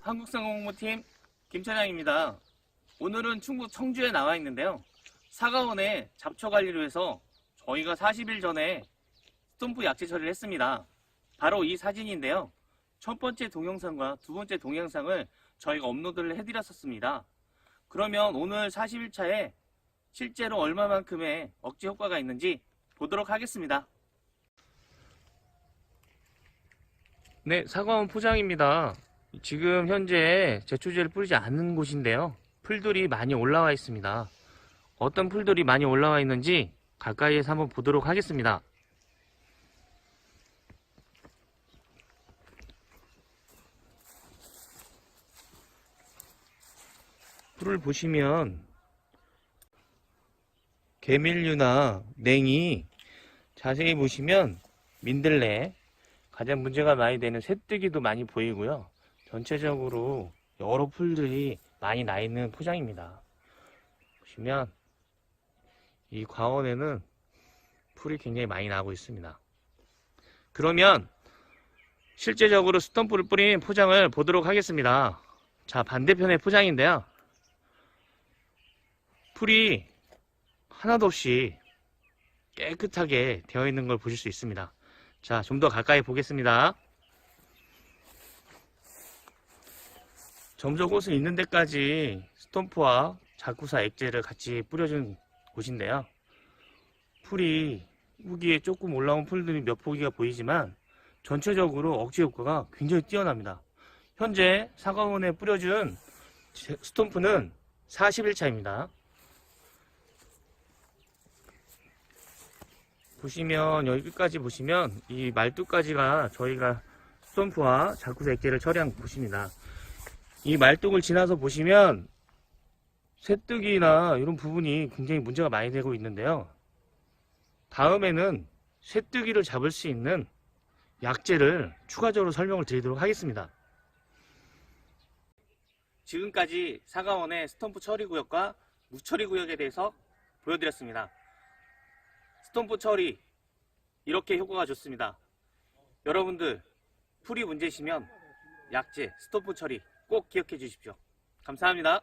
한국상공무팀 김찬양입니다. 오늘은 충북 청주에 나와 있는데요. 사과원에 잡초 관리를 위해서 저희가 40일 전에 스톰프 약재 처리를 했습니다. 바로 이 사진인데요. 첫 번째 동영상과 두 번째 동영상을 저희가 업로드를 해드렸었습니다. 그러면 오늘 40일 차에 실제로 얼마만큼의 억제 효과가 있는지 보도록 하겠습니다. 네, 사과원 포장입니다. 지금 현재 제초제를 뿌리지 않는 곳인데요. 풀들이 많이 올라와 있습니다. 어떤 풀들이 많이 올라와 있는지 가까이에서 한번 보도록 하겠습니다. 풀을 보시면 개밀류나 냉이 자세히 보시면 민들레 가장 문제가 많이 되는 새뜨기도 많이 보이고요. 전체적으로 여러 풀들이 많이 나 있는 포장입니다. 보시면 이 과원에는 풀이 굉장히 많이 나고 있습니다. 그러면 실제적으로 스톰프를 뿌린 포장을 보도록 하겠습니다. 자, 반대편의 포장인데요. 풀이 하나도 없이 깨끗하게 되어 있는 걸 보실 수 있습니다. 자, 좀 더 가까이 보겠습니다. 점적옷을 있는 데까지 스톰프와 자쿠사 액제를 같이 뿌려준 곳인데요. 풀이 후기에 조금 올라온 풀들이 몇 포기가 보이지만 전체적으로 억제 효과가 굉장히 뛰어납니다. 현재 사과원에 뿌려준 제- 스톰프는 40일차입니다. 보시면 여기 끝까지 보시면 이 말뚝까지가 저희가 스톰프와 자쿠사 액제를 처리한 곳입니다. 이 말뚝을 지나서 보시면 쇠뜨기나 이런 부분이 굉장히 문제가 많이 되고 있는데요. 다음에는 쇠뜨기를 잡을 수 있는 약재를 추가적으로 설명을 드리도록 하겠습니다. 지금까지 사과원의 스톰프 처리 구역과 무처리 구역에 대해서 보여드렸습니다. 스톰프 처리 이렇게 효과가 좋습니다. 여러분들 풀이 문제시면 약재 스톰프 처리 꼭 기억해 주십시오. 감사합니다.